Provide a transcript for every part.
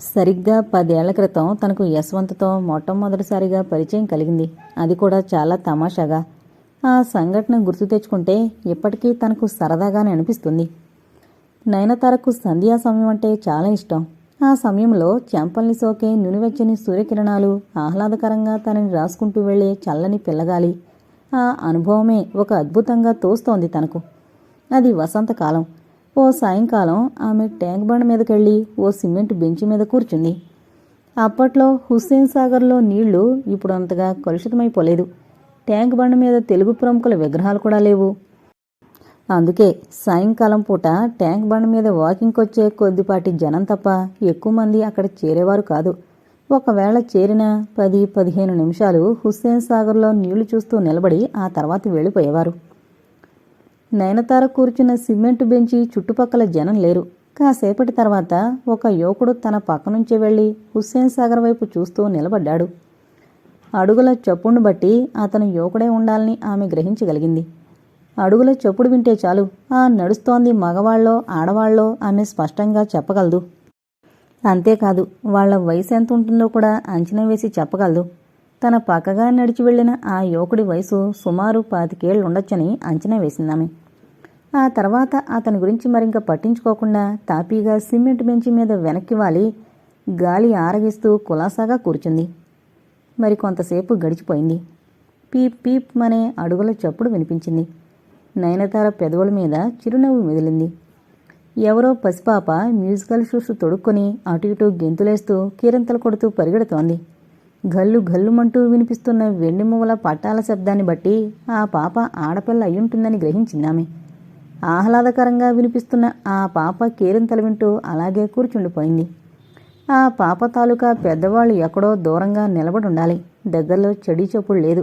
సరిగ్గా పదేళ్ళ క్రితం తనకు యశ్వంత్తో మొట్టమొదటిసారిగా పరిచయం కలిగింది. అది కూడా చాలా తమాషాగా. ఆ సంఘటన గుర్తు తెచ్చుకుంటే ఇప్పటికీ తనకు సరదాగానే అనిపిస్తుంది. నయనతారకు సంధ్యా సమయం అంటే చాలా ఇష్టం. ఆ సమయంలో చెంపల్ని సోకే నునివెచ్చని సూర్యకిరణాలు ఆహ్లాదకరంగా తనని రాసుకుంటూ వెళ్ళే చల్లని పిల్లగాలి. ఆ అనుభవమే ఒక అద్భుతంగా తోస్తోంది తనకు. అది వసంతకాలం. ఓ సాయంకాలం ఆమె ట్యాంక్ బండ్ మీదకెళ్ళి ఓ సిమెంట్ బెంచి మీద కూర్చుంది. అప్పట్లో హుస్సేన్ సాగర్లో నీళ్ళు ఇప్పుడు అంతగా కలుషితమైపోలేదు. ట్యాంక్ బండ్ మీద తెలుగు ప్రముఖుల విగ్రహాలు కూడా లేవు. అందుకే సాయంకాలం పూట ట్యాంక్ బండ్ మీద వాకింగ్కి వచ్చే కొద్దిపాటి జనం తప్ప ఎక్కువ మంది అక్కడ చేరేవారు కాదు. ఒకవేళ చేరిన పది పదిహేను నిమిషాలు హుస్సేన్ సాగర్లో నీళ్ళు చూస్తూ నిలబడి ఆ తర్వాత వెళ్ళిపోయేవారు. నయనతార కూర్చున్న సిమెంట్ బెంచి చుట్టుపక్కల జనం లేరు. కాసేపటి తర్వాత ఒక యువకుడు తన పక్క నుంచి వెళ్ళి హుస్సేన్ సాగర్ వైపు చూస్తూ నిలబడ్డాడు. అడుగుల చప్పుడును బట్టి అతను యువకుడే ఉండాలని ఆమె గ్రహించగలిగింది. అడుగుల చప్పుడు వింటే చాలు ఆ నడుస్తోంది మగవాళ్ళో ఆడవాళ్ళో ఆమె స్పష్టంగా చెప్పగలదు. అంతేకాదు వాళ్ళ వయసు ఎంత ఉంటుందో కూడా అంచనా వేసి చెప్పగలదు. తన పక్కగా నడిచి వెళ్ళిన ఆ యువకుడి వయసు సుమారు పాతికేళ్ళుండొచ్చని అంచనా వేసిందామె. ఆ తర్వాత అతని గురించి మరింక పట్టించుకోకుండా తాపీగా సిమెంట్ బెంచి మీద వెనక్కి వాలి గాలి ఆరగిస్తూ కులాసాగా కూర్చుంది. మరి కొంతసేపు గడిచిపోయింది. పీప్ పీప్ అనే అడుగుల చప్పుడు వినిపించింది. నయనతార పెదవుల మీద చిరునవ్వు మెదిలింది. ఎవరో పసిపాప మ్యూజికల్ షూస్ తొడుక్కొని అటు ఇటు గెంతులేస్తూ కీరంతలు కొడుతూ పరిగెడుతోంది. గల్లు గల్లుమంటూ వినిపిస్తున్న వెండి పట్టాల శబ్దాన్ని బట్టి ఆ పాప ఆడపిల్ల అయ్యుంటుందని గ్రహించిందామె. ఆహ్లాదకరంగా వినిపిస్తున్న ఆ పాప కేరింతలు వింటూ అలాగే కూర్చుండిపోయింది. ఆ పాప తాలూకా పెద్దవాళ్ళు ఎక్కడో దూరంగా నిలబడి ఉండాలి దగ్గరలో చెడి చప్పుడు లేదు.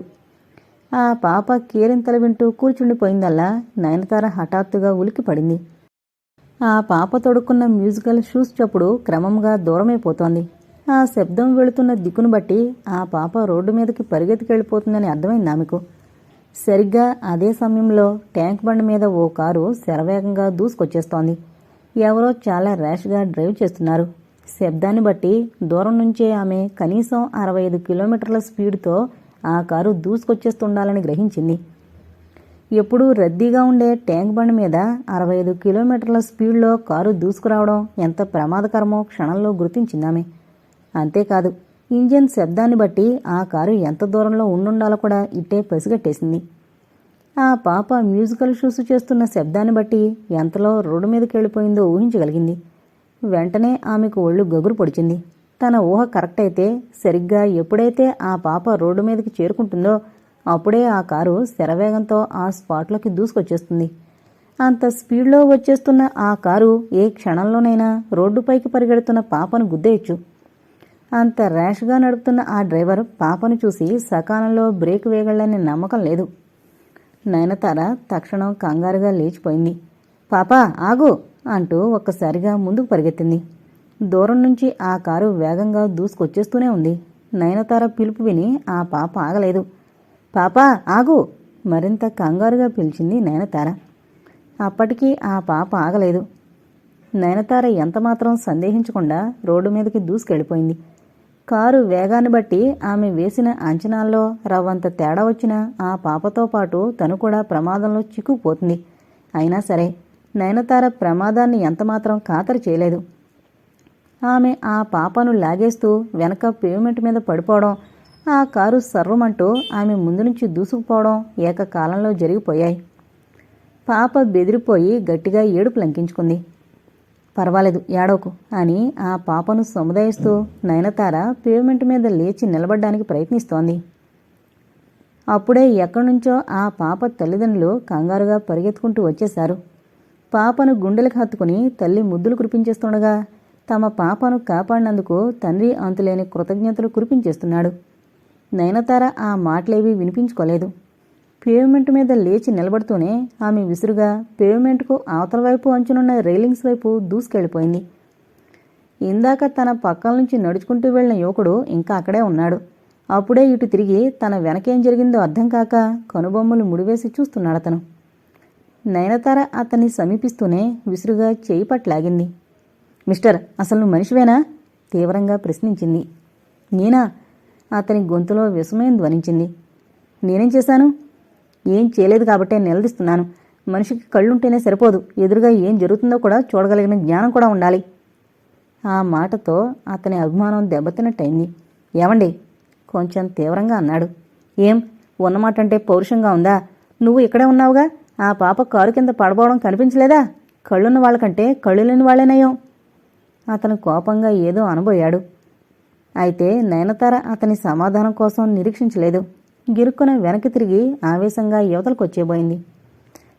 ఆ పాప కేరింతలు వింటూ కూర్చుండిపోయిందల్లా నయనతార హఠాత్తుగా ఉలికి పడింది. ఆ పాప తొడుక్కున్న మ్యూజికల్ షూస్ చప్పుడు క్రమంగా దూరమైపోతోంది. ఆ శబ్దం వెళుతున్న దిక్కును బట్టి ఆ పాప రోడ్డు మీదకి పరిగెత్తికెళ్ళిపోతుందని అర్థమైంది ఆమెకు సరిగ్గా అదే సమయంలో ట్యాంక్ బండ్ మీద ఓ కారు శరవేగంగా దూసుకొచ్చేస్తోంది. ఎవరో చాలా ర్యాష్గా డ్రైవ్ చేస్తున్నారు. శబ్దాన్ని బట్టి దూరం నుంచే ఆమె కనీసం అరవై ఐదు కిలోమీటర్ల స్పీడ్తో ఆ కారు దూసుకొచ్చేస్తుండాలని గ్రహించింది. ఎప్పుడూ రద్దీగా ఉండే ట్యాంక్ బండ్ మీద అరవై ఐదు కిలోమీటర్ల స్పీడ్లో కారు దూసుకురావడం ఎంత ప్రమాదకరమో క్షణంలో గుర్తించిందామె అంతేకాదు ఇంజన్ శబ్దాన్ని బట్టి ఆ కారు ఎంత దూరంలో ఉండుండాలో కూడా ఇట్టే పసిగట్టేసింది. ఆ పాప మ్యూజికల్ షూస్ చేస్తున్న శబ్దాన్ని బట్టి ఎంతలో రోడ్డు మీదకి వెళ్ళిపోయిందో ఊహించగలిగింది. వెంటనే ఆమెకు ఒళ్ళు గగురు పొడిచింది. తన ఊహ కరెక్ట్ అయితే సరిగ్గా ఎప్పుడైతే ఆ పాప రోడ్డు మీదకి చేరుకుంటుందో అప్పుడే ఆ కారు శరవేగంతో ఆ స్పాట్లోకి దూసుకొచ్చేస్తుంది. అంత స్పీడ్లో వచ్చేస్తున్న ఆ కారు ఏ క్షణంలోనైనా రోడ్డుపైకి పరిగెడుతున్న పాపను గుద్దేయచ్చు. అంత ర్యాష్గా నడుపుతున్న ఆ డ్రైవర్ పాపను చూసి సకాలంలో బ్రేక్ వేయగలని నమ్మకం లేదు. నయనతార తక్షణం కంగారుగా లేచిపోయింది. పాపా ఆగు! అంటూ ఒక్కసారిగా ముందుకు పరిగెత్తింది. దూరం నుంచి ఆ కారు వేగంగా దూసుకొచ్చేస్తూనే ఉంది. నయనతార పిలుపు విని ఆ పాప ఆగలేదు. పాపా ఆగు! మరింత కంగారుగా పిలిచింది నయనతార. అప్పటికీ ఆ పాప ఆగలేదు. నయనతార ఎంతమాత్రం సందేహించకుండా రోడ్డు మీదకి దూసుకెళ్ళిపోయింది. కారు వేగాన్ని బట్టి ఆమె వేసిన అంచనాల్లో రవ్వంత తేడా వచ్చిన ఆ పాపతో పాటు తను కూడా ప్రమాదంలో చిక్కుపోతుంది అయినా సరే నయనతార ప్రమాదాన్ని ఎంతమాత్రం ఖాతరు చేయలేదు. ఆమె ఆ పాపను లాగేస్తూ వెనక పేమెంట్ మీద పడిపోవడం ఆ కారు సర్వమంటూ ఆమె ముందు నుంచి దూసుకుపోవడం ఏకకాలంలో జరిగిపోయాయి. పాప బెదిరిపోయి గట్టిగా ఏడుపు లంకించుకుంది. పర్వాలేదు ఏడవకు. అని ఆ పాపను సముదాయిస్తూ నయనతార పేమెంట్ మీద లేచి నిలబడ్డానికి ప్రయత్నిస్తోంది. అప్పుడే ఎక్కడి నుంచో ఆ పాప తల్లిదండ్రులు కంగారుగా పరిగెత్తుకుంటూ వచ్చేశారు. పాపను గుండెలకు హత్తుకుని తల్లి ముద్దులు కురిపించేస్తుండగా తమ పాపను కాపాడినందుకు తండ్రి అంతులేని కృతజ్ఞతలు కురిపించేస్తున్నాడు. నయనతార ఆ మాటలేవి వినిపించుకోలేదు. పేవ్మెంట్ మీద లేచి నిలబడుతూనే ఆమె విసురుగా పేవ్మెంట్కు అవతల వైపు అంచునున్న రైలింగ్స్ వైపు దూసుకెళ్ళిపోయింది. ఇందాక తన పక్కల నుంచి నడుచుకుంటూ వెళ్ళిన యువకుడు ఇంకా అక్కడే ఉన్నాడు. అప్పుడే ఇటు తిరిగి తన వెనకేం జరిగిందో అర్థం కాక కనుబొమ్మలు ముడివేసి చూస్తున్నాడు అతను. నయనతార అతన్ని సమీపిస్తూనే విసురుగా చేయి పట్లాగింది మిస్టర్ అసలు నువ్వు మనిషివేనా? తీవ్రంగా ప్రశ్నించింది. నేనా? అతని గొంతులో విషమయం ధ్వనించింది. నేనేం చేశాను? ఏం చేయలేదు కాబట్టే నిలదీస్తున్నాను. మనిషికి కళ్ళుంటేనే సరిపోదు. ఎదురుగా ఏం జరుగుతుందో కూడా చూడగలిగిన జ్ఞానం కూడా ఉండాలి. ఆ మాటతో అతని అభిమానం దెబ్బతిన్నట్టయింది. ఏమండి? కొంచెం తీవ్రంగా అన్నాడు. ఏం? ఉన్నమాట అంటే పౌరుషంగా ఉందా? నువ్వు ఇక్కడే ఉన్నావుగా? ఆ పాప కారు కింద పడబోవడం కనిపించలేదా? కళ్ళున్న వాళ్ళకంటే కళ్ళు లేని వాళ్ళేనయం అతను కోపంగా ఏదో అనబోయాడు. అయితే నయనతార అతని సమాధానం కోసం నిరీక్షించలేదు. గిరుక్కున వెనక్కి తిరిగి ఆవేశంగా యువతలకు వచ్చేబోయింది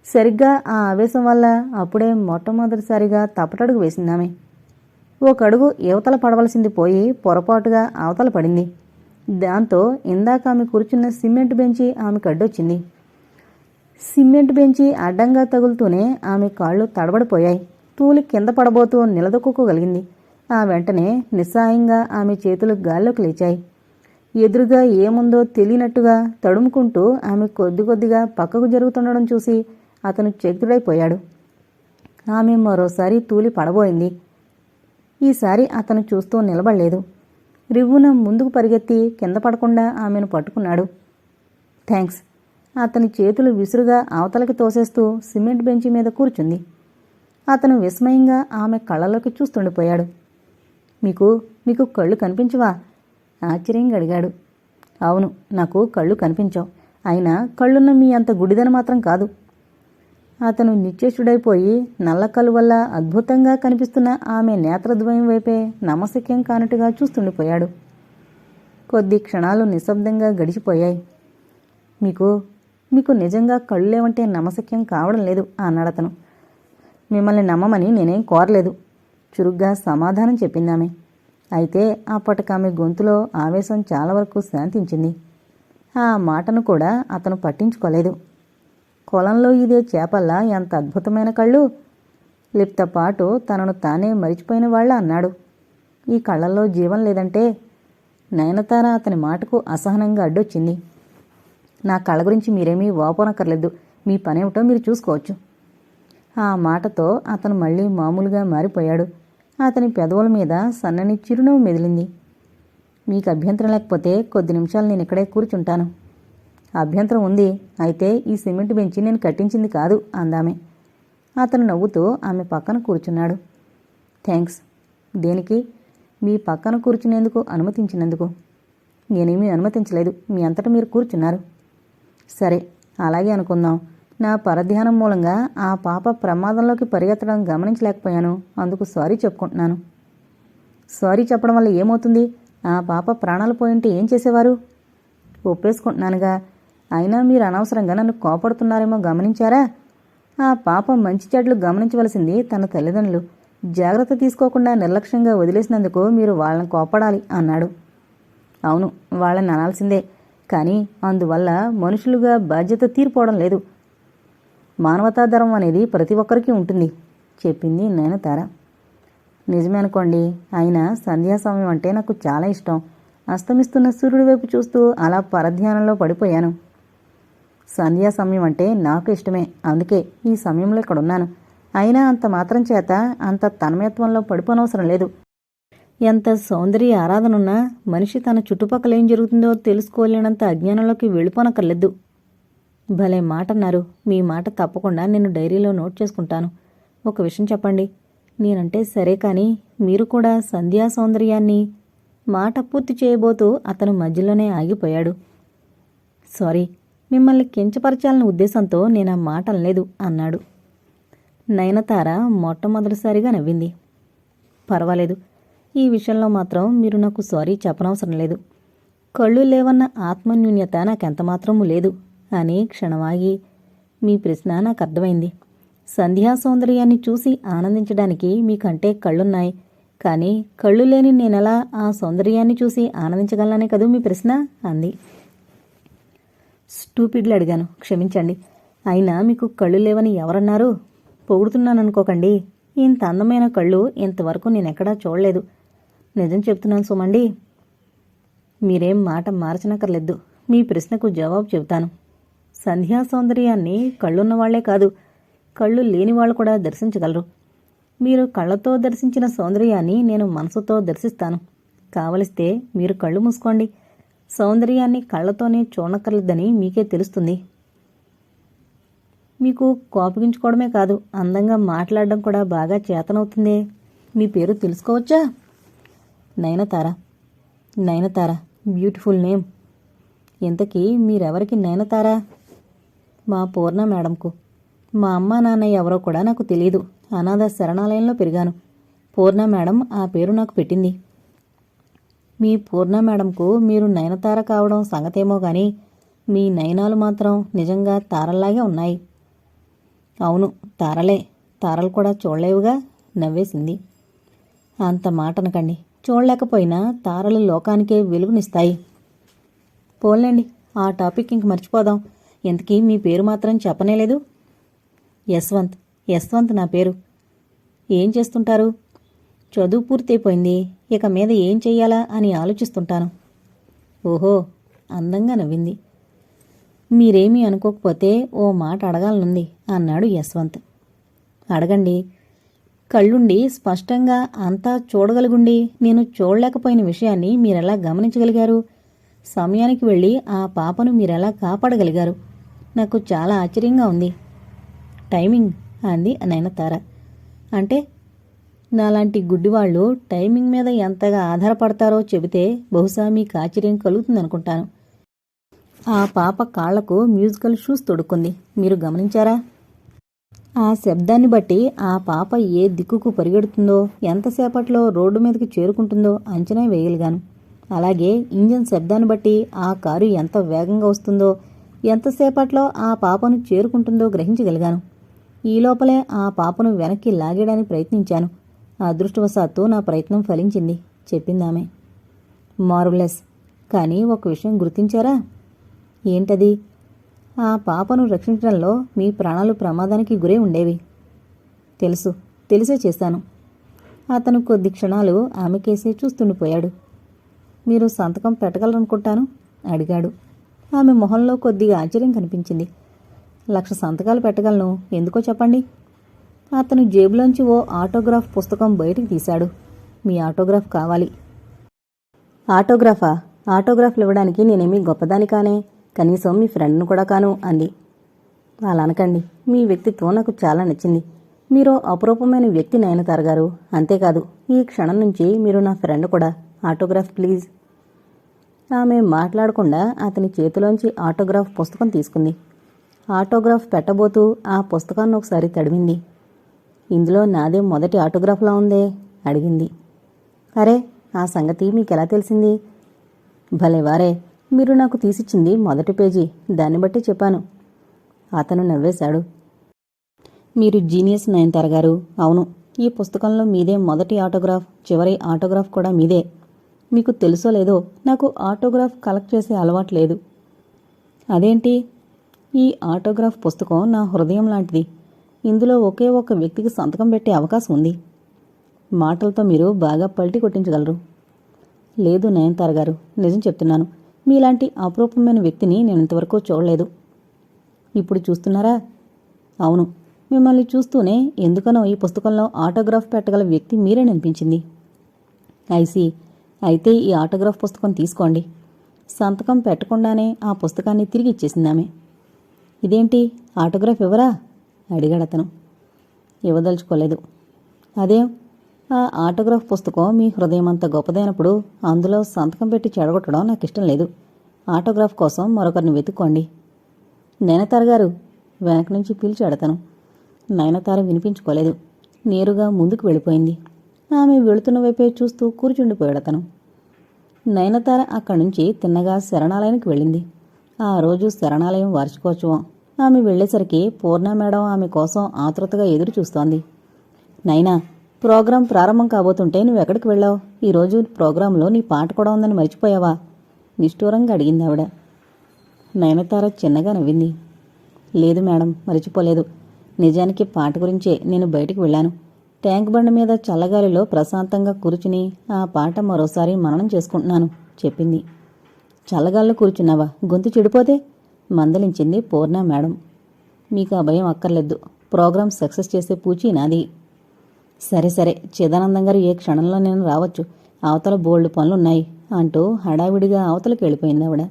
సరిగ్గా ఆ ఆవేశం వల్ల అప్పుడే మొట్టమొదటిసారిగా తప్పటడుగు వేసిందామె. ఒకడుగు యువతల పడవలసింది పోయి పొరపాటుగా అవతల పడింది. దాంతో ఇందాక ఆమె కూర్చున్న సిమెంట్ బెంచి ఆమెకు అడ్డొచ్చింది. సిమెంట్ బెంచి అడ్డంగా తగులుతూనే ఆమె కాళ్ళు తడబడిపోయాయి. తూలి కింద పడబోతూ నిలదొక్కుకోగలిగింది. ఆ వెంటనే నిస్సాయంగా ఆమె చేతులు గాల్లోకి లేచాయి. ఎదురుగా ఏముందో తెలియనట్టుగా తడుముకుంటూ ఆమె కొద్ది కొద్దిగా పక్కకు జరుగుతుండడం చూసి అతను చకితుడైపోయాడు ఆమె మరోసారి తూలి పడబోయింది. ఈసారి అతను చూస్తూ నిలబడలేదు. రివ్వున ముందుకు పరిగెత్తి కింద పడకుండా ఆమెను పట్టుకున్నాడు. థ్యాంక్స్ అతని చేతులు విసురుగా అవతలకి తోసేస్తూ సిమెంట్ బెంచి మీద కూర్చుంది. అతను విస్మయంగా ఆమె కళ్ళలోకి చూస్తుండిపోయాడు. మీకు మీకు కళ్ళు కనిపించవా? ఆశ్చర్యంగా అడిగాడు. అవును నాకు కళ్ళు కనిపించావు. అయినా కళ్ళున్న మీ అంత గుడిదని మాత్రం కాదు. అతను నిశ్చేషుడైపోయి నల్ల కళ్ళు వల్ల అద్భుతంగా కనిపిస్తున్న ఆమె నేత్రద్వయం వైపే నమశక్యం కానట్టుగా చూస్తుండిపోయాడు కొద్ది క్షణాలు నిశ్శబ్దంగా గడిచిపోయాయి. మీకు మీకు నిజంగా కళ్ళు లేవంటే నమశక్యం కావడం లేదు అన్నాడతను మిమ్మల్ని నమ్మమని నేనేం కోరలేదు చురుగ్గా సమాధానం చెప్పిందామే అయితే అప్పటికామె గొంతులో ఆవేశం చాలా వరకు శాంతించింది. ఆ మాటను కూడా అతను పట్టించుకోలేదు. కొలంలో ఇదే చేపల్లా ఎంత అద్భుతమైన కళ్ళు! లిప్తపాటు తనను తానే మరిచిపోయిన వాళ్ళ అన్నాడు. ఈ కళ్ళల్లో జీవం లేదంటే నయనతార అతని మాటకు అసహనంగా అడ్డొచ్చింది. నా కళ్ళ గురించి మీరేమీ ఓపనక్కర్లేదు మీ పనేమిటో మీరు చూసుకోవచ్చు. ఆ మాటతో అతను మళ్ళీ మామూలుగా మారిపోయాడు. అతని పెదవుల మీద సన్నని చిరునవ్వు మెదిలింది. మీకు అభ్యంతరం లేకపోతే కొద్ది నిమిషాలు నేను ఇక్కడే కూర్చుంటాను. అభ్యంతరం ఉంది. అయితే ఈ సిమెంట్ బెంచి నేను కట్టించింది కాదు అందామె. అతను నవ్వుతూ ఆమె పక్కన కూర్చున్నాడు. థ్యాంక్స్. దేనికి? మీ పక్కన కూర్చునేందుకు అనుమతించినందుకు. నేనేమీ అనుమతించలేదు. మీ అంతటా మీరు కూర్చున్నారు. సరే. అలాగే అనుకుందాం. నా పరధ్యానం మూలంగా ఆ పాప ప్రమాదంలోకి పరిగెత్తడం గమనించలేకపోయాను. అందుకు సారీ చెప్పుకుంటున్నాను. సారీ చెప్పడం వల్ల ఏమవుతుంది? ఆ పాప ప్రాణాలు పోయింటే ఏం చేసేవారు? ఒప్పేసుకుంటున్నానుగా. అయినా మీరు అనవసరంగా నన్ను కోపడుతున్నారేమో గమనించారా? ఆ పాప మంచి చెడ్లు గమనించవలసింది తన తల్లిదండ్రులు. జాగ్రత్త తీసుకోకుండా నిర్లక్ష్యంగా వదిలేసినందుకు మీరు వాళ్ళని కోపడాలి అన్నాడు. అవును వాళ్ళని అనాల్సిందే. కానీ అందువల్ల మనుషులుగా బాధ్యత తీరిపోవడం లేదు. మానవతాధరం అనేది ప్రతి ఒక్కరికి ఉంటుంది చెప్పింది నయనతార. నిజమే అనుకోండి అయినా సంధ్యా సమయం అంటే నాకు చాలా ఇష్టం. అస్తమిస్తున్న సూర్యుడి వైపు చూస్తూ అలా పరధ్యానంలో పడిపోయాను. సంధ్యా సమయం అంటే నాకు ఇష్టమే అందుకే ఈ సమయంలో ఇక్కడ ఉన్నాను అయినా అంత మాత్రం చేత అంత తన్మయత్వంలో పడిపోనవసరం లేదు. ఎంత సౌందర్య ఆరాధనున్నా మనిషి తన చుట్టుపక్కల ఏం జరుగుతుందో తెలుసుకోలేనంత అజ్ఞానంలోకి వెళ్ళిపోనక్కర్లేదు. భలే మాట అన్నారు. మీ మాట తప్పకుండా నేను డైరీలో నోట్ చేసుకుంటాను. ఒక విషయం చెప్పండి. నేనంటే సరే కానీ మీరు కూడా సంధ్యా సౌందర్యాన్ని మాట పూర్తి చేయబోతూ అతను మధ్యలోనే ఆగిపోయాడు. సారీ మిమ్మల్ని కించపరచాలన్న ఉద్దేశంతో నేను ఆ మాట అనలేదు అన్నాడు. నయనతార మొట్టమొదటిసారిగా నవ్వింది. పర్వాలేదు ఈ విషయంలో మాత్రం మీరు నాకు సారీ చెప్పనవసరం లేదు. కళ్ళు లేవన్న ఆత్మన్యూన్యత నాకెంతమాత్రమూ లేదు. అని క్షణమాగి మీ ప్రశ్న నాకు అర్థమైంది. సంధ్యా సౌందర్యాన్ని చూసి ఆనందించడానికి మీకంటే కళ్ళున్నాయి. కానీ కళ్ళు లేని నేనెలా ఆ సౌందర్యాన్ని చూసి ఆనందించగలనే కదూ మీ ప్రశ్న? అంది. స్టూపిడ్లు అడిగాను. క్షమించండి. అయినా మీకు కళ్ళు లేవని ఎవరన్నారు? పొగుడుతున్నాననుకోకండి. ఇంత అందమైన కళ్ళు ఇంతవరకు నేనెక్కడా చూడలేదు. నిజం చెప్తున్నాను సుమండి. మీరేం మాట మార్చనక్కర్లేదు. మీ ప్రశ్నకు జవాబు చెబుతాను. సంధ్యా సౌందర్యాన్ని కళ్ళున్న వాళ్ళే కాదు కళ్ళు లేని వాళ్ళు కూడా దర్శించగలరు. మీరు కళ్ళతో దర్శించిన సౌందర్యాన్ని నేను మనసుతో దర్శిస్తాను. కావలిస్తే మీరు కళ్ళు మూసుకోండి. సౌందర్యాన్ని కళ్ళతోనే చూడక్కర్లేదని మీకే తెలుస్తుంది. మీకు కోపగించుకోవడమే కాదు అందంగా మాట్లాడడం కూడా బాగా చేతనవుతుందే. మీ పేరు తెలుసుకోవచ్చా? నయనతార. Nayanthara beautiful name. ఇంతకీ మీరెవరికి నయనతార? మా పూర్ణ మేడంకు. మా అమ్మ నాన్న ఎవరో కూడా నాకు తెలియదు అనాథ శరణాలయంలో పెరిగాను. పూర్ణ మేడం ఆ పేరు నాకు పెట్టింది. మీ పూర్ణ మేడంకు మీరు నయనతార కావడం సంగతేమో గాని మీ నయనాలు మాత్రం నిజంగా తారల్లాగే ఉన్నాయి. అవును తారలే. తారలు కూడా చూడలేవుగా నవ్వేసింది. అంత మాట అనకండి. చూడలేకపోయినా తారలు లోకానికే వెలుగునిస్తాయి. పోన్లేండి ఆ టాపిక్ ఇంక మర్చిపోదాం. ఇంతకీ మీ పేరు మాత్రం చెప్పనేలేదు యశ్వంత్ యశ్వంత్ నా పేరు. ఏం చేస్తుంటారు? చదువు పూర్తయిపోయింది. ఇక మీద ఏం చెయ్యాలా అని ఆలోచిస్తుంటాను. ఓహో అందంగా నవ్వింది. మీరేమీ అనుకోకపోతే ఓ మాట అడగాలనుంది అన్నాడు యశ్వంత్. అడగండి. కళ్ళుండి స్పష్టంగా అంతా చూడగలుగుండి. నేను చూడలేకపోయిన విషయాన్ని మీరెలా గమనించగలిగారు? సమయానికి వెళ్ళి ఆ పాపను మీరెలా కాపాడగలిగారు? నాకు చాలా ఆశ్చర్యంగా ఉంది. టైమింగ్ అంది నయనతార అంటే నాలాంటి గుడ్డివాళ్ళు టైమింగ్ మీద ఎంతగా ఆధారపడతారో చెబితే బహుశా మీకు ఆశ్చర్యం కలుగుతుందనుకుంటాను. ఆ పాప కాళ్ళకు మ్యూజికల్ షూస్ తొడుక్కుంది. మీరు గమనించారా? ఆ శబ్దాన్ని బట్టి ఆ పాప ఏ దిక్కుకు పరిగెడుతుందో ఎంతసేపట్లో రోడ్డు మీదకి చేరుకుంటుందో అంచనా వేయగలిగాను. అలాగే ఇంజన్ శబ్దాన్ని బట్టి ఆ కారు ఎంత వేగంగా వస్తుందో ఎంతసేపట్లో ఆ పాపను చేరుకుంటుందో గ్రహించగలిగాను. ఈ లోపలే ఆ పాపను వెనక్కి లాగేయడానికి ప్రయత్నించాను. అదృష్టవశాత్తు నా ప్రయత్నం ఫలించింది చెప్పిందామె మార్వలెస్ కానీ ఒక విషయం గుర్తించారా? ఏంటది? ఆ పాపను రక్షించడంలో మీ ప్రాణాలు ప్రమాదానికి గురై ఉండేవి. తెలుసు తెలిసే చేశాను. అతను కొద్ది క్షణాలు ఆమెకేసి చూస్తుండిపోయాడు. మీరు సంతకం పెట్టగలరనుకుంటాను? అడిగాడు. ఆమె మొహంలో కొద్దిగా ఆశ్చర్యం కనిపించింది. లక్ష సంతకాలు పెట్టగలను ఎందుకో చెప్పండి? అతను జేబులోంచి ఓ ఆటోగ్రాఫ్ పుస్తకం బయటికి తీశాడు. మీ ఆటోగ్రాఫ్ కావాలి. ఆటోగ్రాఫా? ఆటోగ్రాఫ్లు ఇవ్వడానికి నేనేమీ గొప్పదాని కానే? కనీసం మీ ఫ్రెండ్ను కూడా కాను అంది. అలా అనకండి. మీ వ్యక్తిత్వం నాకు చాలా నచ్చింది. మీరు అపురూపమైన వ్యక్తి నయనతార గారు. అంతేకాదు ఈ క్షణం నుంచి మీరు నా ఫ్రెండ్ కూడా. Autograph please. ఆమె మాట్లాడకుండా అతని చేతిలోంచి ఆటోగ్రాఫ్ పుస్తకం తీసుకుంది. ఆటోగ్రాఫ్ పెట్టబోతూ ఆ పుస్తకాన్ని ఒకసారి తడిమింది. ఇందులో నాదే మొదటి ఆటోగ్రాఫ్లా ఉందే? అడిగింది. అరే ఆ సంగతి మీకెలా తెలిసింది? భలే వారే మీరు నాకు తీసిచ్చింది మొదటి పేజీ దాన్ని బట్టి చెప్పాను. అతను నవ్వేశాడు. మీరు జీనియస్ నయనతార గారు అవును. ఈ పుస్తకంలో మీదే మొదటి ఆటోగ్రాఫ్ చివరి ఆటోగ్రాఫ్ కూడా మీదే. మీకు తెలుసో లేదో నాకు ఆటోగ్రాఫ్ కలెక్ట్ చేసే అలవాటు లేదు. అదేంటి? ఈ ఆటోగ్రాఫ్ పుస్తకం నా హృదయం లాంటిది. ఇందులో ఒకే ఒక్క వ్యక్తికి సంతకం పెట్టే అవకాశం ఉంది. మాటలతో మీరు బాగా పల్టి కొట్టించగలరు. లేదు నయనతార గారు నిజం చెప్తున్నాను. మీలాంటి అపురూపమైన వ్యక్తిని నేను ఇంతవరకు చూడలేదు. ఇప్పుడు చూస్తున్నారా? అవును. మిమ్మల్ని చూస్తూనే ఎందుకనో ఈ పుస్తకంలో ఆటోగ్రాఫ్ పెట్టగల వ్యక్తి మీరేననిపించింది ఐసీ అయితే ఈ ఆటోగ్రాఫ్ పుస్తకం తీసుకోండి. సంతకం పెట్టకుండానే ఆ పుస్తకాన్ని తిరిగి ఇచ్చేసిందామె ఇదేంటి? ఆటోగ్రాఫ్ ఇవ్వరా? అడిగాడు అతను. ఇవ్వదలుచుకోలేదు. అదేం? ఆ ఆటోగ్రాఫ్ పుస్తకం మీ హృదయం అంత గొప్పదైనప్పుడు అందులో సంతకం పెట్టి చెడగొట్టడం నాకు ఇష్టం లేదు. ఆటోగ్రాఫ్ కోసం మరొకరిని వెతుక్కోండి. నయనతార గారు వెనక నుంచి పిలిచి అతను. నయనతార వినిపించుకోలేదు. నేరుగా ముందుకు వెళ్ళిపోయింది. ఆమె వెళుతున్న వైపే చూస్తూ కూర్చుండిపోయాడు అతను. నయనతార అక్కడి నుంచి తిన్నగా శరణాలయానికి వెళ్ళింది. ఆ రోజు శరణాలయం వార్షికోత్సవం. ఆమె వెళ్ళేసరికి పూర్ణ మేడం ఆమె కోసం ఆతృతగా ఎదురు చూస్తోంది. నైనా ప్రోగ్రాం ప్రారంభం కాబోతుంటే నువ్వు ఎక్కడికి వెళ్ళావు? ఈరోజు ప్రోగ్రాంలో నీ పాట కూడా ఉందని మర్చిపోయావా? నిష్ఠూరంగా అడిగింది ఆవిడ. నయనతార చిన్నగా నవ్వింది. లేదు మేడం మర్చిపోలేదు. నిజానికి పాట గురించే నేను బయటికి వెళ్ళాను. ట్యాంక్ బండి మీద చల్లగాలిలో ప్రశాంతంగా కూర్చుని ఆ పాట మరోసారి మననం చేసుకుంటున్నాను చెప్పింది. చల్లగాల్లో కూర్చున్నావా? గొంతు చెడిపోతే? మందలించింది పూర్ణ మేడం. మీకు ఆ భయం అక్కర్లేదు. ప్రోగ్రాం సక్సెస్ చేసే పూచి నాది. సరే సరే. చిదానందం గారు ఏ క్షణంలో నేను రావచ్చు. అవతల బోల్డ్ పనులున్నాయి అంటూ హడావిడిగా అవతలకి వెళ్ళిపోయింది ఆవిడ.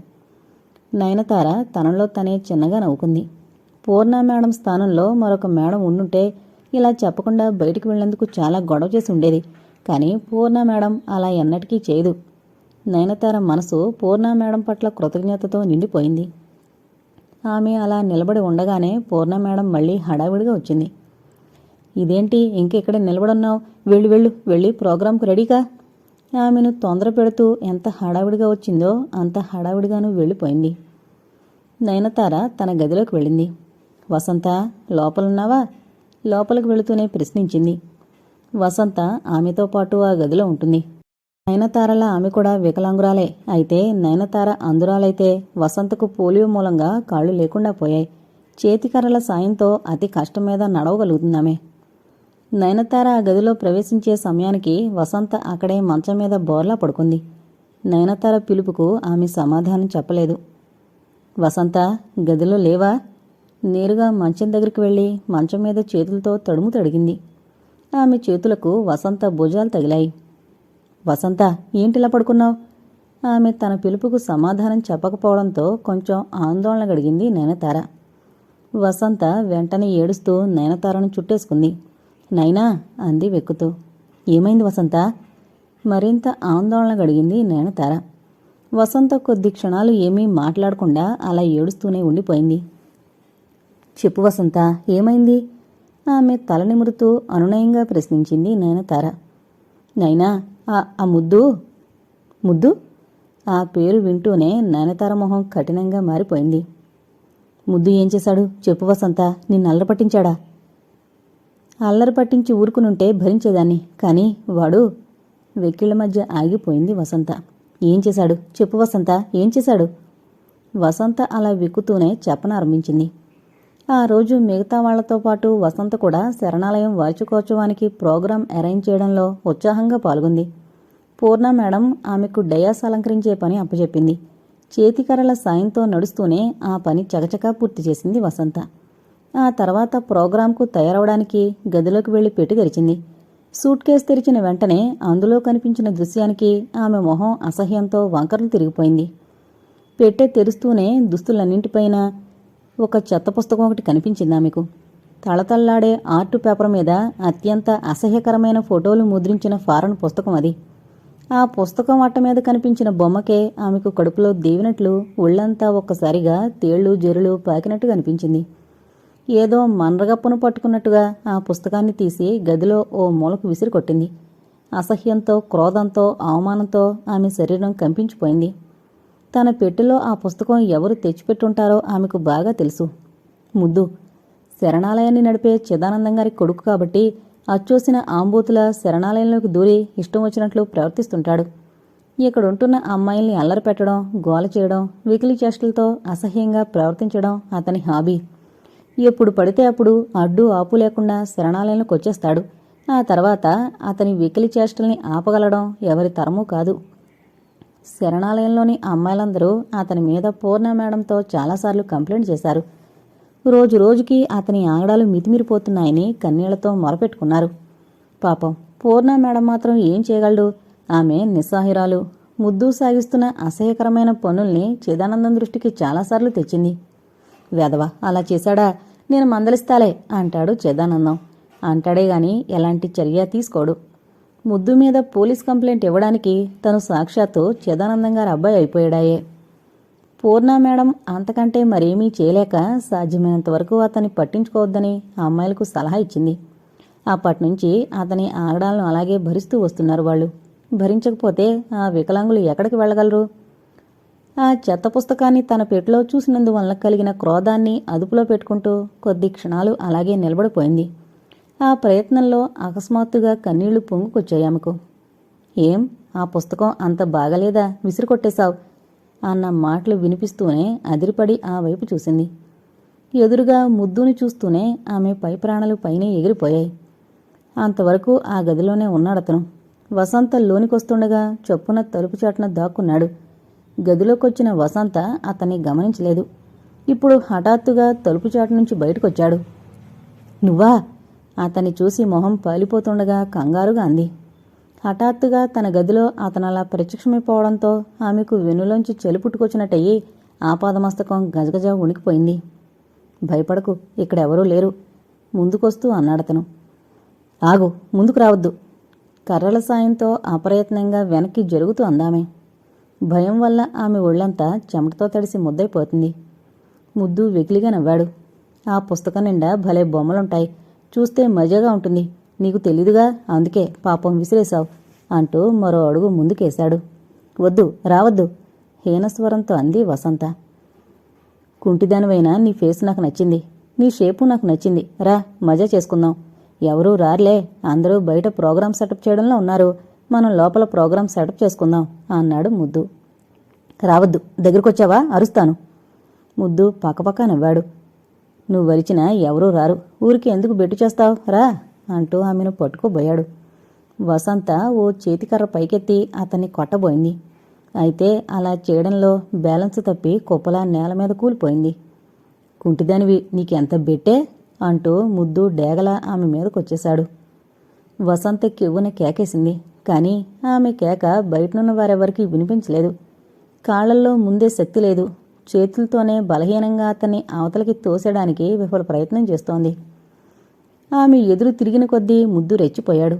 నయనతార తనలో తనే చిన్నగా నవ్వుకుంది. పూర్ణ మేడం స్థానంలో మరొక మేడం ఉండుంటే ఇలా చెప్పకుండా బయటికి వెళ్ళేందుకు చాలా గొడవ చేసి ఉండేది. కానీ పూర్ణ మేడం అలా ఎన్నటికీ చేయదు. నయనతార మనసు పూర్ణ మేడం పట్ల కృతజ్ఞతతో నిండిపోయింది. ఆమె అలా నిలబడి ఉండగానే పూర్ణ మేడం మళ్ళీ హడావిడిగా వచ్చింది. ఇదేంటి ఇంకెక్కడ నిలబడున్నావు? వెళ్ళు వెళ్ళు వెళ్ళి ప్రోగ్రాంకు రెడీగా ఆమెను తొందర పెడుతూ ఎంత హడావిడిగా వచ్చిందో అంత హడావిడిగాను వెళ్ళిపోయింది. నయనతార తన గదిలోకి వెళ్ళింది. వసంత లోపలున్నావా? లోపలికి వెళుతూనే ప్రశ్నించింది. వసంత ఆమెతో పాటు ఆ గదిలో ఉంటుంది. నయనతారల ఆమె కూడా వికలాంగురాలే. అయితే నయనతార అందురాలైతే వసంతకు పోలియో మూలంగా కాళ్ళు లేకుండా పోయాయి. చేతికర్రల సాయంతో అతి కష్టం మీద నడవగలుగుతుందామె. నయనతార ఆ గదిలో ప్రవేశించే సమయానికి వసంత అక్కడే మంచం మీద బోర్లా పడుకుంది. నయనతార పిలుపుకు ఆమె సమాధానం చెప్పలేదు. వసంత గదిలో లేవా? నేరుగా మంచం దగ్గరికి వెళ్ళి మంచం మీద చేతులతో తడుము తడిగింది. ఆమె చేతులకు వసంత భుజాలు తగిలాయి. వసంత ఏంటిలా పడుకున్నావు? ఆమె తన పిలుపుకు సమాధానం చెప్పకపోవడంతో కొంచెం ఆందోళన గడిగింది నయనతార. వసంత వెంటనే ఏడుస్తూ నయనతారను చుట్టేసుకుంది. నైనా అంది వెక్కుతూ. ఏమైంది వసంత? మరింత ఆందోళన గడిగింది నయనతార. వసంత కొద్ది క్షణాలు ఏమీ మాట్లాడకుండా అలా ఏడుస్తూనే ఉండిపోయింది. చెప్పు వసంత ఏమైంది? ఆమె తల నిమురుతూ అనునయంగా ప్రశ్నించింది నయనతార. నైనా ఆ ఆ ముద్దు? ముద్దు? ఆ పేరు వింటూనే నయనతార మొహం కఠినంగా మారిపోయింది. ముద్దు ఏం చేశాడు? చెప్పు వసంత నిన్ను అల్లరి పట్టించాడా? అల్లరి పట్టించి ఊరుకునుంటే భరించేదాన్ని కానీ వాడు వెక్కిళ్ళ మధ్య ఆగిపోయింది వసంత. ఏం చేశాడు? చెప్పు వసంత ఏం చేశాడు? వసంత అలా వెక్కుతూనే చెప్పనారంభించింది. ఆ రోజు మిగతా వాళ్ళతో పాటు వసంత కూడా శరణాలయం వార్షికోత్సవానికి ప్రోగ్రాం అరేంజ్ చేయడంలో ఉత్సాహంగా పాల్గొంది. పూర్ణ మేడం ఆమెకు డయాస్ అలంకరించే పని అప్పచెప్పింది. చేతికర్రల సాయంతో నడుస్తూనే ఆ పని చకచకా పూర్తి చేసింది వసంత. ఆ తర్వాత ప్రోగ్రాంకు తయారవడానికి గదిలోకి వెళ్ళి పెట్టి తెరిచింది. సూట్ కేసు తెరిచిన వెంటనే అందులో కనిపించిన దృశ్యానికి ఆమె మొహం అసహ్యంతో వంకరలు తిరిగిపోయింది. పెట్టె తెరుస్తూనే దుస్తులన్నింటిపైన ఒక చెత్త పుస్తకం ఒకటి కనిపించింది ఆమెకు తళతళ్ళాడే ఆర్టు పేపర్ మీద అత్యంత అసహ్యకరమైన ఫోటోలు ముద్రించిన ఫారెన్ పుస్తకం అది. ఆ పుస్తకం అట్ట మీద కనిపించిన బొమ్మకే ఆమెకు కడుపులో దేవినట్లు ఒళ్ళంతా ఒక్కసారిగా తేళ్ళు జెరులు పాకినట్టు కనిపించింది. ఏదో మండ్రగప్పును పట్టుకున్నట్టుగా ఆ పుస్తకాన్ని తీసి గదిలో ఓ మూలకు విసిరి కొట్టింది అసహ్యంతో క్రోధంతో అవమానంతో ఆమె శరీరం కంపించిపోయింది. తన పెట్టెలో ఆ పుస్తకం ఎవరు తెచ్చిపెట్టుంటారో ఆమెకు బాగా తెలుసు. ముద్దు. శరణాలయాన్ని నడిపే చిదానందం గారి కొడుకు కాబట్టి అచ్చోసిన ఆంబూతుల శరణాలయంలోకి దూరి ఇష్టం వచ్చినట్లు ప్రవర్తిస్తుంటాడు. ఇక్కడుంటున్న అమ్మాయిల్ని అల్లరి పెట్టడం గోల చేయడం వికిలి చేష్టలతో అసహ్యంగా ప్రవర్తించడం అతని హాబీ. ఎప్పుడు పడితే అప్పుడు అడ్డు ఆపు లేకుండా శరణాలయంలోకి వచ్చేస్తాడు. ఆ తర్వాత అతని వికిలి చేష్టల్ని ఆపగలడం ఎవరి తరమూ కాదు. శరణాలయంలోని అమ్మాయిలందరూ అతని మీద పూర్ణ మేడంతో చాలాసార్లు కంప్లైంట్ చేశారు. రోజు రోజుకి అతని ఆగడాలు మితిమిరిపోతున్నాయని కన్నీళ్ళతో మొరపెట్టుకున్నారు. పాపం పూర్ణ మేడం మాత్రం ఏం చేయగలడు? ఆమె నిస్సాహిరాలు ముద్దు సాగిస్తున్న అసహ్యకరమైన పనుల్ని చిదానందం దృష్టికి చాలాసార్లు తెచ్చింది. వెధవ అలా చేశాడా? నేను మందలిస్తాలే అంటాడు చిదానందం. అంటాడే గాని ఎలాంటి చర్య తీసుకోడు. ముద్దు మీద పోలీస్ కంప్లైంట్ ఇవ్వడానికి తను సాక్షాత్తు చిదానందం గారి అబ్బాయి అయిపోయాడాయే. పూర్ణ మేడం అంతకంటే మరేమీ చేయలేక సాధ్యమైనంత వరకు అతన్ని పట్టించుకోవద్దని ఆ అమ్మాయిలకు సలహా ఇచ్చింది. అప్పటినుంచి అతని ఆగడాలను అలాగే భరిస్తూ వస్తున్నారు వాళ్ళు. భరించకపోతే ఆ వికలాంగులు ఎక్కడికి వెళ్ళగలరు? ఆ చెత్త పుస్తకాన్ని తన పెట్టులో చూసినందువల్ల కలిగిన క్రోధాన్ని అదుపులో పెట్టుకుంటూ కొద్ది క్షణాలు అలాగే నిలబడిపోయింది. ఆ ప్రయత్నంలో అకస్మాత్తుగా కన్నీళ్ళు పొంగుకొచ్చాయి ఆమెకు. ఏం? ఆ పుస్తకం అంత బాగలేదా? విసిరి కొట్టేశావు అన్న మాటలు వినిపిస్తూనే అదిరిపడి ఆ వైపు చూసింది. ఎదురుగా ముద్దుని చూస్తూనే ఆమె పై ప్రాణాలు పైనే ఎగిరిపోయాయి. అంతవరకు ఆ గదిలోనే ఉన్నాడతను వసంత లోనికొస్తుండగా చొప్పున తలుపు చాటున దాక్కున్నాడు. గదిలోకొచ్చిన వసంత అతన్ని గమనించలేదు. ఇప్పుడు హఠాత్తుగా తలుపు చాటు నుంచి బయటకొచ్చాడు. నువ్వా? అతన్ని చూసి మొహం పాలిపోతుండగా కంగారుగా అంది. హఠాత్తుగా తన గదిలో అతను అలా ప్రత్యక్షమైపోవడంతో ఆమెకు వెన్నులోంచి చెలుపుట్టుకొచ్చినట్టయి ఆపాదమస్తకం గజగజ ఉణికిపోయింది భయపడకు ఇక్కడెవరూ లేరు. ముందుకొస్తూ అన్నాడతను. ఆగు ముందుకు రావద్దు. కర్రల సాయంతో అప్రయత్నంగా వెనక్కి జరుగుతూ అందామే. భయం వల్ల ఆమె ఒళ్ళంతా చెమటతో తడిసి ముద్దైపోతుంది. ముద్దు వెకిలిగా నవ్వాడు. ఆ పుస్తకం నిండా భలే బొమ్మలుంటాయి. చూస్తే మజాగా ఉంటుంది. నీకు తెలీదుగా? అందుకే పాపం విసిరేశావు అంటూ మరో అడుగు ముందుకేశాడు. వద్దు రావద్దు హీనస్వరంతో అంది వసంత. కుంటిదానివైనా నీ ఫేస్ నాకు నచ్చింది. నీ షేపు నాకు నచ్చింది. రా మజా చేసుకుందాం. ఎవరూ రార్లే. అందరూ బయట ప్రోగ్రాం సెటప్ చేయడంలో ఉన్నారు. మనం లోపల ప్రోగ్రాం సెటప్ చేసుకుందాం అన్నాడు ముద్దు. రావద్దు దగ్గరకొచ్చావా? అరుస్తాను. ముద్దు పక్కపక్క నవ్వాడు. నువ్వు వలిచినా ఎవరూ రారు. ఊరికి ఎందుకు బెట్టు చేస్తావు? రా అంటూ ఆమెను పట్టుకోబోయాడు. వసంత ఓ చేతికర్ర పైకెత్తి అతన్ని కొట్టబోయింది. అయితే అలా చేయడంలో బ్యాలెన్స్ తప్పి కుప్పలా నేల మీద కూలిపోయింది. కుంటిదానివి నీకెంత బెట్టే? అంటూ ముద్దు డేగల ఆమె మీదకొచ్చేశాడు. వసంత కివ్వున కేకేసింది. కానీ ఆమె కేక బయటనున్న వారెవరికీ వినిపించలేదు. కాళ్ళల్లో ముందే శక్తి లేదు. చేతులతోనే బలహీనంగా అతన్ని అవతలకి తోసేయడానికి విఫల ప్రయత్నం చేస్తోంది. ఆమె ఎదురు తిరిగిన కొద్దీ ముద్దు రెచ్చిపోయాడు.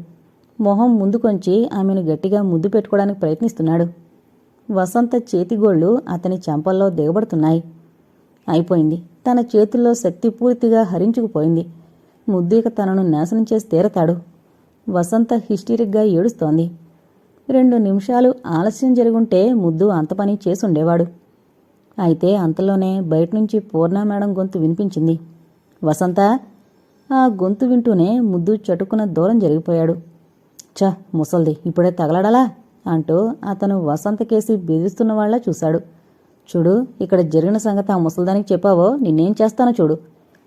మొహం ముందుకొంచి ఆమెను గట్టిగా ముద్దు పెట్టుకోవడానికి ప్రయత్నిస్తున్నాడు. వసంత చేతిగోళ్ళు అతని చెంపల్లో దిగబడుతున్నాయి. అయిపోయింది. తన చేతుల్లో శక్తి పూర్తిగా హరించుకుపోయింది. ముద్దు ఇక తనను నాశనం చేసి తీరతాడు. వసంత హిస్టీరిక్గా ఏడుస్తోంది. రెండు నిమిషాలు ఆలస్యం జరుగుంటే ముద్దు అంత పని చేసుండేవాడు అయితే అంతలోనే బయట నుంచి పూర్ణ మేడం గొంతు వినిపించింది. వసంత ఆ గొంతు వింటూనే ముద్దు చటుకున దూరం జరిగిపోయాడు. చ ముసల్ది ఇప్పుడే తగలడలా? అంటూ అతను వసంత కేసి బెదిరిస్తున్న వాళ్ళ చూశాడు. చూడు ఇక్కడ జరిగిన సంగతి ఆ ముసల్దానికి చెప్పావో నిన్నేం చేస్తానో చూడు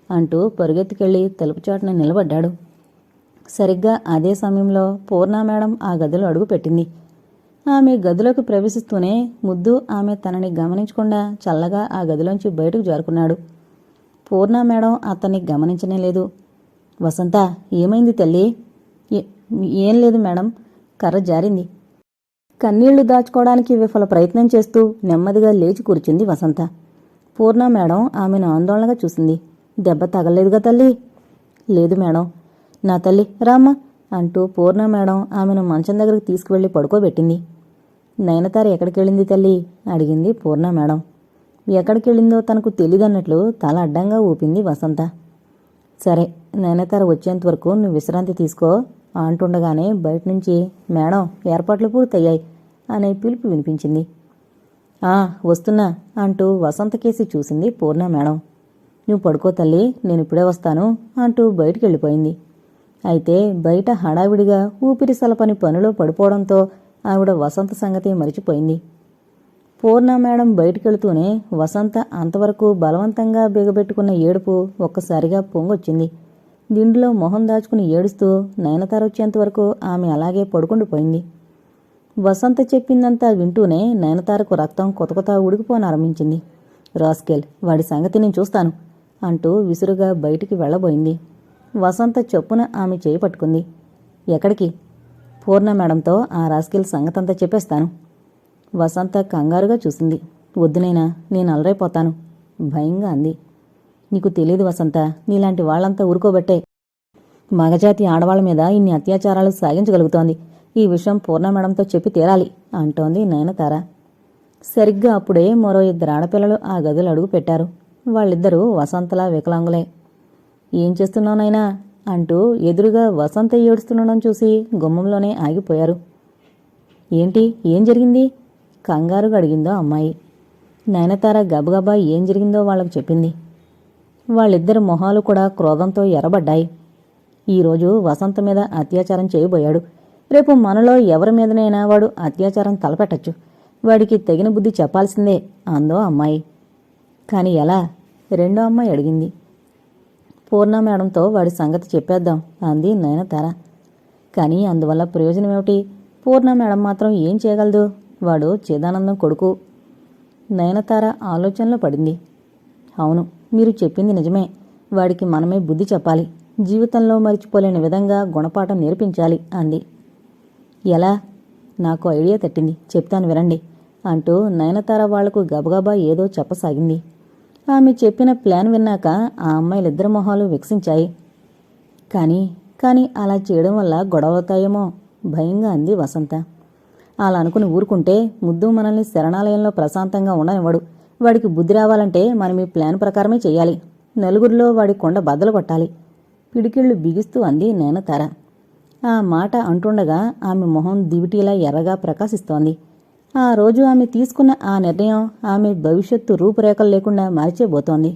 అంటూ పరుగెత్తుకెళ్ళి తలుపు చాటున నిలబడ్డాడు. సరిగ్గా అదే సమయంలో పూర్ణ మేడం ఆ గదిలో అడుగుపెట్టింది ఆమె గదిలోకి ప్రవేశిస్తూనే ముద్దు ఆమె తనని గమనించకుండా చల్లగా ఆ గదిలోంచి బయటకు జారుకున్నాడు. పూర్ణ మేడం అతన్ని గమనించనే లేదు. వసంత ఏమైంది తల్లి? "ఏ- ఏం లేదు మేడం కర్ర జారింది. కన్నీళ్ళు దాచుకోవడానికి విఫల ప్రయత్నం చేస్తూ నెమ్మదిగా లేచి కూర్చుంది వసంత. పూర్ణ మేడం ఆమెను ఆందోళనగా చూసింది. దెబ్బ తగలేదుగా తల్లి? లేదు మేడం. నా తల్లి రామ్మా అంటూ పూర్ణ మేడం ఆమెను మంచం దగ్గరికి తీసుకువెళ్ళి పడుకోబెట్టింది. నయనతార ఎక్కడికెళ్ళింది తల్లి? అడిగింది పూర్ణ మేడం. ఎక్కడికెళ్ళిందో తనకు తెలియదన్నట్లు తల అడ్డంగా ఊపింది వసంత. సరే నయనతార వచ్చేంత వరకు నువ్వు విశ్రాంతి తీసుకో అంటుండగానే బయట నుంచి మేడం ఏర్పాట్లు పూర్తయ్యాయి అనే పిలుపు వినిపించింది. ఆ వస్తున్నా అంటూ వసంత కేసి చూసింది పూర్ణ మేడం. నువ్వు పడుకో తల్లి నేను ఇప్పుడే వస్తాను అంటూ బయటికి వెళ్ళిపోయింది అయితే బయట హడావిడిగా ఊపిరి సలపని పనిలో పడిపోవడంతో ఆవిడ వసంత సంగతి మరిచిపోయింది. పూర్ణ మేడం బయటికెళ్తూనే వసంత అంతవరకు బలవంతంగా బిగబెట్టుకున్న ఏడుపు ఒక్కసారిగా పొంగొచ్చింది. దిండులో మొహం దాచుకుని ఏడుస్తూ నయనతార వచ్చేంతవరకు ఆమె అలాగే పడుకుండిపోయింది వసంత చెప్పిందంతా వింటూనే నయనతారకు రక్తం కొత్త కొత్త ఉడికిపోనారంభించింది. రాస్కెల్ వాడి సంగతి నేను చూస్తాను అంటూ విసురుగా బయటికి వెళ్ళబోయింది. వసంత చొప్పున ఆమె చేయి పట్టుకుంది. ఎక్కడికి? పూర్ణ మేడంతో ఆ రాస్కిల్ సంగతంతా చెప్పేస్తాను. వసంత కంగారుగా చూసింది. వద్దునైనా నేను అలరైపోతాను. భయంగా అంది. నీకు తెలియదు వసంత నీలాంటి వాళ్ళంతా ఊరుకోబట్టే మగజాతి ఆడవాళ్ళ మీద ఇన్ని అత్యాచారాలు సాగించగలుగుతోంది. ఈ విషయం పూర్ణ మేడంతో చెప్పి తీరాలి అంటోంది నయనతార. సరిగ్గా అప్పుడే మరో ఇద్దరు ఆడపిల్లలు ఆ గదులు అడుగు పెట్టారు. వాళ్ళిద్దరూ వసంతలా వికలాంగులే. ఏం చేస్తున్నావునైనా అంటూ ఎదురుగా వసంత ఏడుస్తుండడం చూసి గుమ్మంలోనే ఆగిపోయారు. ఏంటి? ఏం జరిగింది? కంగారుగా అడిగిందో అమ్మాయి. నయనతార గబగబా ఏం జరిగిందో వాళ్ళకు చెప్పింది. వాళ్ళిద్దరి మొహాలు కూడా క్రోధంతో ఎర్రబడ్డాయి. ఈరోజు వసంత మీద అత్యాచారం చేయబోయాడు. రేపు మనలో ఎవరి మీదనైనా వాడు అత్యాచారం తలపెట్టచ్చు. వాడికి తగిన బుద్ధి చెప్పాల్సిందే అందో అమ్మాయి. కాని ఎలా? రెండో అమ్మాయి అడిగింది. పూర్ణ మేడంతో వాడి సంగతి చెప్పేద్దాం అంది నయనతార. కానీ అందువల్ల ప్రయోజనం ఏమిటి పూర్ణ మేడం మాత్రం ఏం చేయగలదు? వాడు చిదానందం కొడుకు. నయనతార ఆలోచనలో పడింది. అవును మీరు చెప్పింది నిజమే. వాడికి మనమే బుద్ధి చెప్పాలి. జీవితంలో మరిచిపోలేని విధంగా గుణపాఠం నేర్పించాలి అంది. ఎలా? నాకు ఐడియా తట్టింది. చెప్తాను వినండి అంటూ నయనతార వాళ్ళకు గబగబా ఏదో చెప్పసాగింది. ఆమె చెప్పిన ప్లాన్ విన్నాక ఆ అమ్మాయిలిద్దరి మొహాలు వికసించాయి. కానీ కానీ అలా చేయడం వల్ల గొడవవుతాయేమో భయంగా అంది వసంత. అలా అనుకుని ఊరుకుంటే ముద్దు మనల్ని శరణాలయంలో ప్రశాంతంగా ఉండనివ్వడు. వాడికి బుద్ధి రావాలంటే మనం ఈ ప్లాన్ ప్రకారమే చేయాలి. నలుగురిలో వాడి కొండ బద్దలు కొట్టాలి. పిడికిళ్ళు బిగిస్తూ అంది నేనతార. ఆ మాట అంటుండగా ఆమె మొహం దివిటీలా ఎర్రగా ప్రకాశిస్తోంది. ఆ రోజు ఆమె తీసుకున్న ఆ నిర్ణయం ఆమె భవిష్యత్తు రూపురేఖలు లేకుండా మార్చేబోతోంది